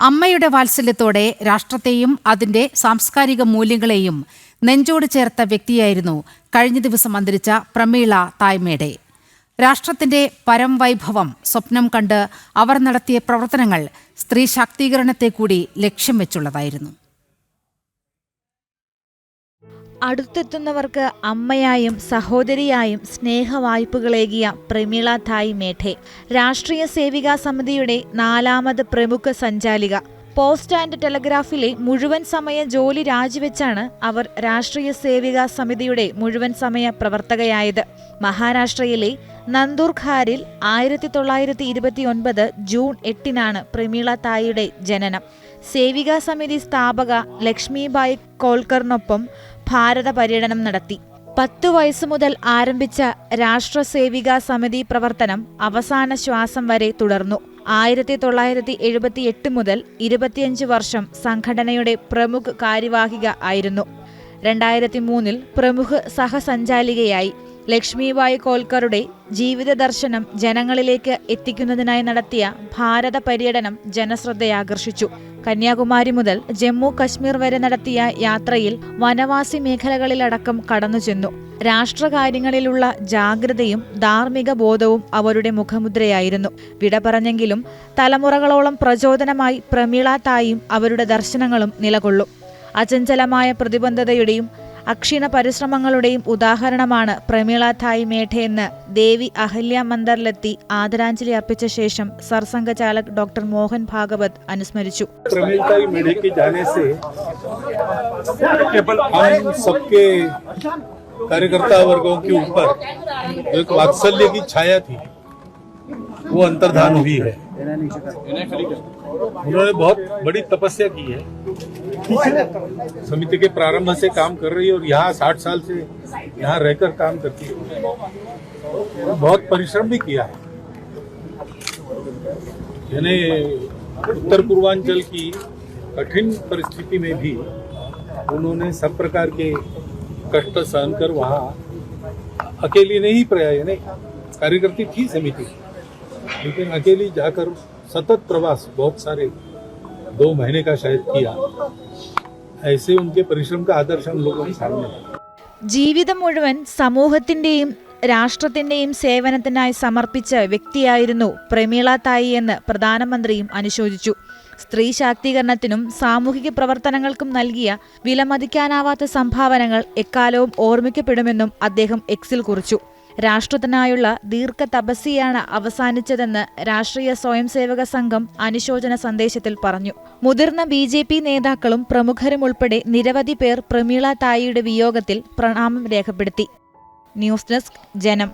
അമ്മയുടെ വാത്സല്യത്തോടെ രാഷ്ട്രത്തെയും അതിന്റെ സാംസ്കാരിക മൂല്യങ്ങളെയും നെഞ്ചോട് ചേർത്ത വ്യക്തിയായിരുന്നു കഴിഞ്ഞ ദിവസം അന്തരിച്ച പ്രമീള തായ്മേടെ. രാഷ്ട്രത്തിന്റെ പരംവൈഭവം സ്വപ്നം കണ്ട് അവർ നടത്തിയ പ്രവർത്തനങ്ങൾ സ്ത്രീ ശാക്തീകരണത്തെ കൂടി ലക്ഷ്യം വെച്ചുള്ളതായിരുന്നു. അടുത്തെത്തുന്നവർക്ക് അമ്മയായും സഹോദരിയായും സ്നേഹവായ്പകളേകിയ പ്രമീള തായ് മേഠെ. രാഷ്ട്രീയ സേവികാ സമിതിയുടെ നാലാമത് പ്രമുഖ സഞ്ചാലിക. പോസ്റ്റ് ആൻഡ് ടെലഗ്രാഫിലെ മുഴുവൻ സമയ ജോലി രാജിവെച്ചാണ് അവർ രാഷ്ട്രീയ സേവികാ സമിതിയുടെ മുഴുവൻ സമയ പ്രവർത്തകയായത്. മഹാരാഷ്ട്രയിലെ നന്ദൂർഖാരിൽ ആയിരത്തി തൊള്ളായിരത്തി ഇരുപത്തിയൊൻപത് ജൂൺ എട്ടിനാണ് പ്രമീള തായിയുടെ ജനനം. സേവികാ സമിതി സ്ഥാപക ലക്ഷ്മിബായി കോൽക്കറിനൊപ്പം ഭാരത പര്യടനം നടത്തി. പത്തു വയസ്സു മുതൽ ആരംഭിച്ച രാഷ്ട്രസേവികാ സമിതി പ്രവർത്തനം അവസാന ശ്വാസം വരെ തുടർന്നു. ആയിരത്തി തൊള്ളായിരത്തി എഴുപത്തി എട്ട് മുതൽ ഇരുപത്തിയഞ്ച് വർഷം സംഘടനയുടെ പ്രമുഖ കാര്യവാഹിക ആയിരുന്നു. രണ്ടായിരത്തി മൂന്നിൽ പ്രമുഖ സഹസഞ്ചാലികയായി. ലക്ഷ്മിബായി കോൽക്കറുടെ ജീവിത ദർശനം ജനങ്ങളിലേക്ക് എത്തിക്കുന്നതിനായി നടത്തിയ ഭാരത പര്യടനം ജനശ്രദ്ധയാകർഷിച്ചു. കന്യാകുമാരി മുതൽ ജമ്മു കശ്മീർ വരെ നടത്തിയ യാത്രയിൽ വനവാസി മേഖലകളിലടക്കം കടന്നു ചെന്നു രാഷ്ട്രകാര്യങ്ങളിലുള്ള ജാഗ്രതയും ധാർമ്മിക ബോധവും അവരുടെ മുഖമുദ്രയായിരുന്നു. വിട പറഞ്ഞെങ്കിലും തലമുറകളോളം പ്രചോദനമായി പ്രമീള തായും അവരുടെ ദർശനങ്ങളും നിലകൊള്ളും. അചഞ്ചലമായ പ്രതിബദ്ധതയുടെയും അക്ഷീണ പരിശ്രമങ്ങളുടെയും ഉദാഹരണമാണ് പ്രമീള തായ് മേഠയെന്ന് ദേവി അഹല്യ മന്ദറിലെത്തി ആദരാഞ്ജലി അർപ്പിച്ച ശേഷം സർസംഘചാലക് ഡോക്ടർ മോഹൻ ഭാഗവത് അനുസ്മരിച്ചു प्रमिलताई मेढे के जाने से केवल हम सबके कार्यकर्ता वर्गों के ऊपर जो एक वात्सल्य की छाया थी वो अंतर्धान हुई है। उन्होंने बहुत बड़ी तपस्या की है। समिति के प्रारंभ से काम कर रही है और यहाँ साठ साल से यहाँ रहकर काम करती है। बहुत परिश्रम भी किया है। यानी उत्तर पूर्वांचल की कठिन परिस्थिति में भी उन्होंने सब प्रकार के कष्ट सहन कर वहाँ अकेली नहीं प्रया यानी कार्यकर्ती थी समिति। लेकिन अकेली जाकर सतत प्रवास बहुत सारे दो महीने का शायद किया ऐसे उनके परिश्रम का आदर्श हम लोगों के सामने है ജീവിതം മുഴുവൻ സമൂഹത്തിന്റെയും രാഷ്ട്രത്തിന്റെയും സേവനത്തിനായി സമർപ്പിച്ച വ്യക്തിയായിരുന്നു പ്രമീള തായി എന്ന് പ്രധാനമന്ത്രിയും അനുശോചിച്ചു സ്ത്രീ ശാക്തീകരണത്തിനും സാമൂഹിക പ്രവർത്തനങ്ങൾക്കും നൽകിയ വിലമതിക്കാനാവാത്ത സംഭാവനകൾ എക്കാലവും ഓർമ്മിക്കപ്പെടുമെന്നും അദ്ദേഹം എക്സിൽ കുറിച്ചു രാഷ്ട്രത്തിനായുള്ള ദീർഘ തപസ്യയാണ് അവസാനിച്ചതെന്ന് രാഷ്ട്രീയ സ്വയംസേവക സംഘം അനുശോചന സന്ദേശത്തിൽ പറഞ്ഞു. മുതിർന്ന ബി ജെ പി നേതാക്കളും പ്രമുഖരും ഉൾപ്പെടെ നിരവധി പേർ പ്രമീള തായിയുടെ വിയോഗത്തിൽ പ്രണാമം രേഖപ്പെടുത്തി. ന്യൂസ് ഡെസ്ക് ജനം.